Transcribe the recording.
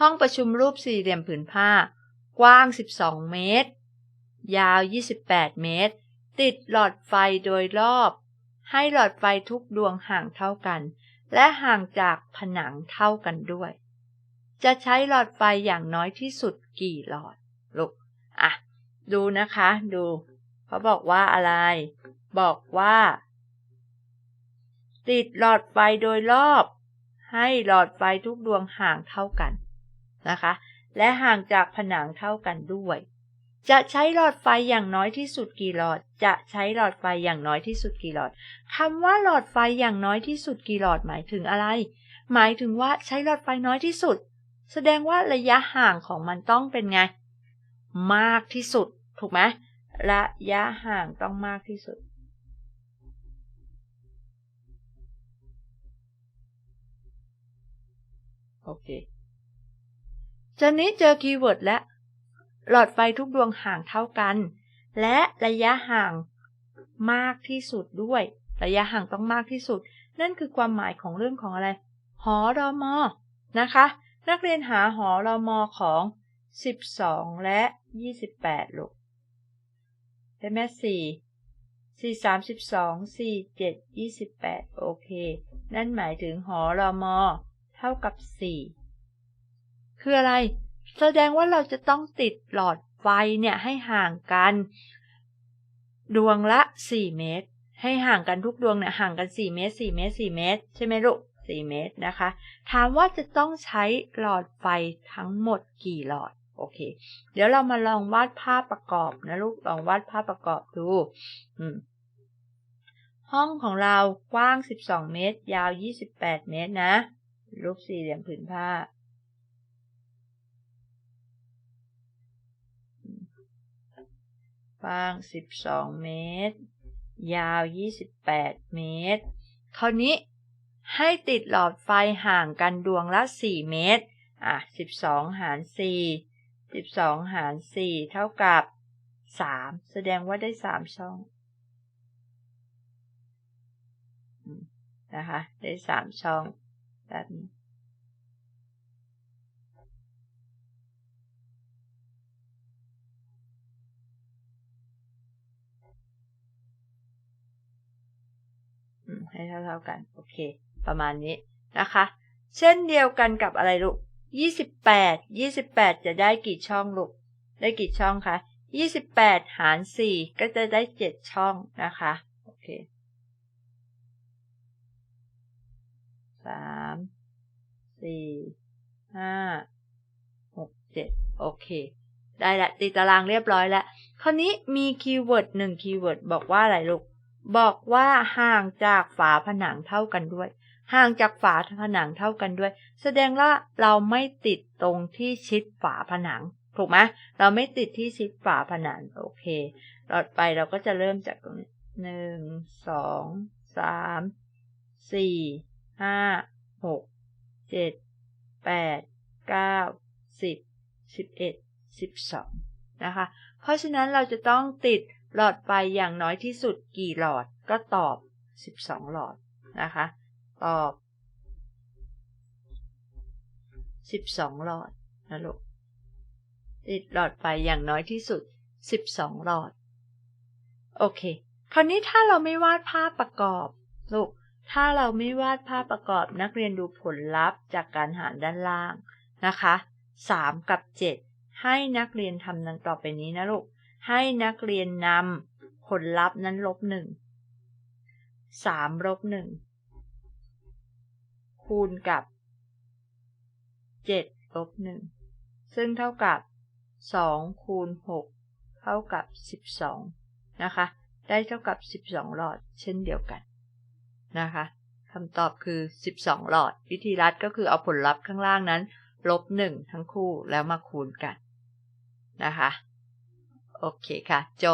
ห้องประชุมรูปสี่เหลี่ยมผืนผ้า กว้าง 12 เมตร ยาว 28 เมตร ติดหลอดไฟโดยรอบ ให้หลอดไฟทุกดวงห่างเท่ากัน และห่างจากผนังเท่ากันด้วย จะใช้หลอดไฟอย่างน้อยที่สุดกี่หลอดลูกอะ ดูนะคะ ดูเขาบอกว่าอะไร บอกว่า ติดหลอดไฟโดยรอบ ให้หลอดไฟทุกดวงห่างเท่ากัน นะคะ และห่างจากผนังเท่ากันด้วย จะใช้หลอดไฟอย่างน้อยที่สุดกี่หลอด จะใช้หลอดไฟอย่างน้อยที่สุดกี่หลอดคำว่าหลอดไฟอย่างน้อยที่สุดกี่หลอดหมายถึงอะไร หมายถึงว่าใช้หลอดไฟน้อยที่สุด แสดงว่าระยะห่างของมันต้องเป็นไง มากที่สุด ถูกไหมระยะห่างต้องมากที่สุดโอเค จนนี้เจอคีย์เวิร์ดแล้วหลอดไฟทุกดวงห่างเท่ากัน และระยะห่างมากที่สุดด้วย ระยะห่างต้องมากที่สุด นั่นคือความหมายของเรื่องของอะไร หอรอมอนะคะ นักเรียนหาหอรอมอของ 12 และ 28ลูกใช่ไหม4 4 32 4 7 28โอเค นั่นหมายถึงหอรอมอ เท่ากับ4 คืออะไร แสดงว่าเราจะต้องติดหลอดไฟเนี่ยให้ห่างกัน ดวงละ 4 เมตร ให้ห่างกันทุกดวงเนี่ยห่างกัน 4 เมตร 4 เมตร 4 เมตร ใช่ไหมลูก 4 เมตรนะคะ ถามว่าจะต้องใช้หลอดไฟทั้งหมดกี่หลอด โอเค เดี๋ยวเรามาลองวาดภาพประกอบนะลูก ลองวาดภาพประกอบดู อืมห้องของเรากว้าง 12 เมตร ยาว 28 เมตรนะ รูปสี่เหลี่ยมผืนผ้า กว้าง 12 เมตร ยาว 28 เมตร คราวนี้ให้ติดหลอดไฟห่างกันดวงละ 4 เมตร อะ 12 หาร 4 12 หาร 4 เท่ากับ 3 แสดงว่าได้ 3 ช่อง นะคะ ได้ 3 ช่องแบบนี้ ให้เท่าๆกัน โอเค ประมาณนี้นะคะ เช่นเดียวกันกับอะไรลูก 28 28 จะได้กี่ช่องลูก ได้กี่ช่องคะ 28 หาร 4 ก็จะได้ 7 ช่องนะคะ โอเคสามสี่ห้าหกเจ็ดโอเค ได้ละตีตารางเรียบร้อยแล้วคราวนี้มีคีย์เวิร์ดหนึ่งคีย์เวิร์ดบอกว่าอะไรลูก บอกว่าห่างจากฝาผนังเท่ากันด้วย ห่างจากฝาผนังเท่ากันด้วย แสดงว่าเราไม่ติดตรงที่ชิดฝาผนัง ถูกไหมเราไม่ติดที่ชิดฝาผนัง โอเคหลอดไปเราก็จะเริ่มจากตรงนี้หนึ่งสองสามสี่ห้าหกเจ็ดแปดเก้าสิบสิบเอ็ดสิบสองนะคะ เพราะฉะนั้นเราจะต้องติด หลอดไฟอย่างน้อยที่สุดกี่หลอดก็ตอบ 12 หลอดนะคะ ตอบ 12 หลอดนะลูกติดหลอดไฟอย่างน้อยที่สุด 12 หลอด โอเค คราวนี้ถ้าเราไม่วาดภาพประกอบลูกถ้าเราไม่วาดภาพประกอบนักเรียนดูผลลัพธ์จากการหารด้านล่างนะคะ 3 กับ 7 ให้นักเรียนทำดังต่อไปนี้นะลูก ให้นักเรียนนำผลลัพธ์นั้นลบหนึ่งสามลบหนึ่งคูณกับเจ็ดลบหนึ่งซึ่งเท่ากับสองคูณหกเท่ากับสิบสองนะคะ ได้เท่ากับสิบสองหลอดเช่นเดียวกันนะคะคำตอบคือ 12 หลอด วิธีรัดก็คือเอาผลลัพธ์ข้างล่างนั้น ลบหนึ่งทั้งคู่แล้วมาคูณกันนะคะ โอเคค่ะ จบ